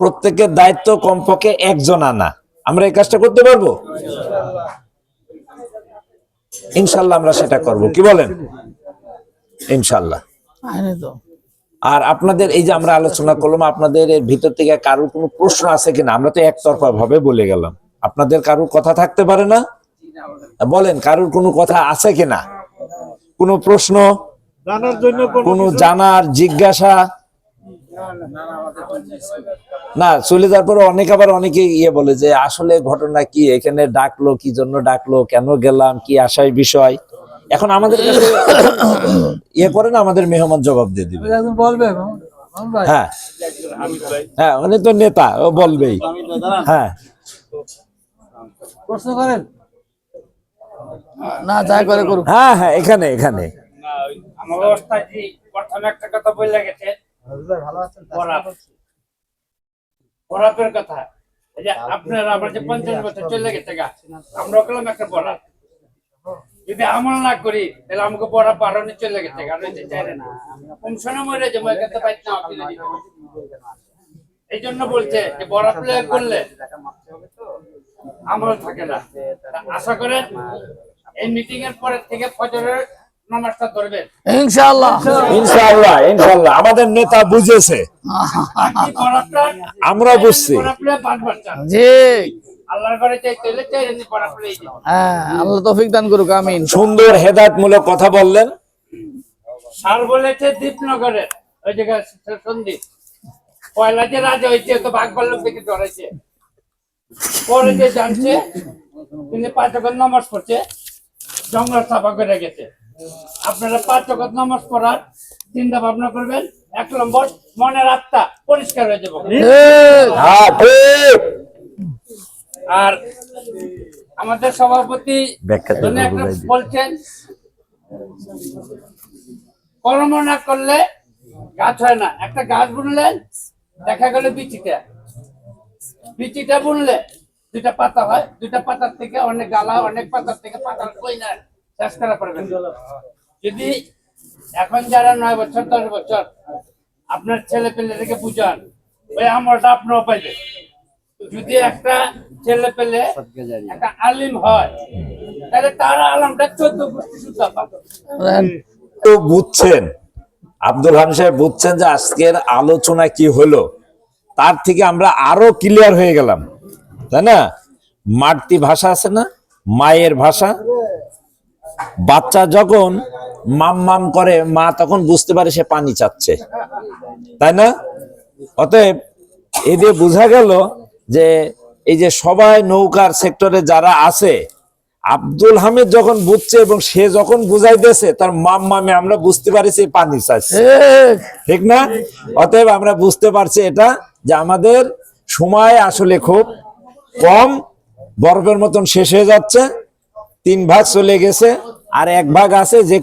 প্রত্যেকের দায়িত্ব কমপক্ষে একজন আনা। আমরা এই কাজটা করতে পারব? ইনশাল্লাহ আমরা সেটা করব। কি বলেন? ইনশাল্লাহ। আর আপনাদের এই যে আমরা আলোচনা করলাম আপনাদের এর ভিতর থেকে কারোর কোনো প্রশ্ন আছে কিনা? আমরা তো একতরফা ভাবে বলে গেলাম। আপনাদের কারোর কথা থাকতে পারে না? বলেন কারোর কোনো কথা আছে কিনা? কোনো প্রশ্ন? জানার জন্য কোনো জানার জিজ্ঞাসা? না চলে যাওয়ার পরে অনেক আবার অনেকে ইয়ে বলে যে আসলে ঘটনা কি? এখানে ডাকলো কি জন্য ডাকলো? কেন গেলাম? কি আশায় বিষয়? এখন আমাদের কাছে ইয়ে করে না আমাদের মেহমান জবাব দিয়ে দিবে। বলবে হ্যাঁ। হ্যাঁ উনি তো নেতা ও বলবেই। হ্যাঁ। প্রশ্ন করেন? না যা করে করুক। হ্যাঁ হ্যাঁ এখানে এখানে। আমার অবস্থায় যে প্রথমে একটা কথা বলে গেছে বরাত বরাতের কথা। এই যে আপনার আমার যে পঞ্চাশ বছর চলে গেছে গা আমরা করলাম একটা বরাত যদি আমল না করি তাহলে আমাকে বড় বারণে চলে গেছে কারণ এই না। কমিশনে মরে যে করতে পারছি না। এই জন্য বলছে যে বড় প্লে করলে আমল থাকে না। আশা করেন এই মিটিং এর পরের থেকে ফজরের নামাজটা ধরবেন। ইনশাআল্লাহ। ইনশাআল্লাহ। ইনশাআল্লাহ আমাদের নেতা বুঝেছে। আমরা বুঝছি। হ্যাঁ আল্লাহ তৌফিক দান করুক আমিন। সুন্দর হেদায়তমূলক কথা বললেন। সার বলেছে দীপনগরে ওই জায়গায় সন্দীপ। পয়লা যে রাজা হয়েছে তো বাঘ ভাল্লুক দেখে ধরেছে পরে যে জানছে তিনি পাঁচ নামাজ পড়ছে জঙ্গল সাফা করে গেছে। আপনারা পাঁচ জগৎ নামাজ পড়ার চিন্তা ভাবনা করবেন। এক নম্বর মনের আত্মা পরিষ্কার হয়ে যাবে। ঠিক। হ্যাঁ ঠিক। আর আমাদের সভাপতি। বলছেন কর্ম না করলে গাছ হয় না। একটা গাছ বুনলেন দেখা গেল বিচিটা। বিচিটা বুনলে দুইটা পাতা হয় দুইটা পাতার থেকে অনেক গালা অনেক পাতার থেকে পাতার কই না চাষ করা পারবেন যদি এখন যারা নয় বছর, দশ বছর, আপনার ছেলে পেলেদেরকে বুঝান, ওই আমলটা আপনারও পাইবে যদি একটা ছেলে পেলে একটা আলিম হয়, তাহলে তার আলমটা চোদ্দ তো বুঝছেন, আব্দুল হান সাহেব বুঝছেন যে আজকের আলোচনা কি হলো, তার থেকে আমরা আরও ক্লিয়ার হয়ে গেলাম। তাই না? মাতৃ ভাষা আছে না? মায়ের ভাষা? বাচ্চা যখন মাম মাম করে, মা তখন বুঝতে পারে সে পানি চাচ্ছে। তাই না? অতএব এ দিয়ে বোঝা গেল যে এই যে সবাই নৌকার সেক্টরে যারা আছে, আব্দুল হামিদ যখন বুঝছে এবং সে যখন বুঝাইতেছে, তার মাম মামে আমরা বুঝতে পারি সে পানি চাচ্ছে। ঠিক না? অতএব আমরা বুঝতে পারছি এটা যে আমাদের সময় আসলে খুব কম, বরফের মতন শেষ হয়ে যাচ্ছে। তিন ভাগ চলে গেছে আর এক ভাগ আছে যে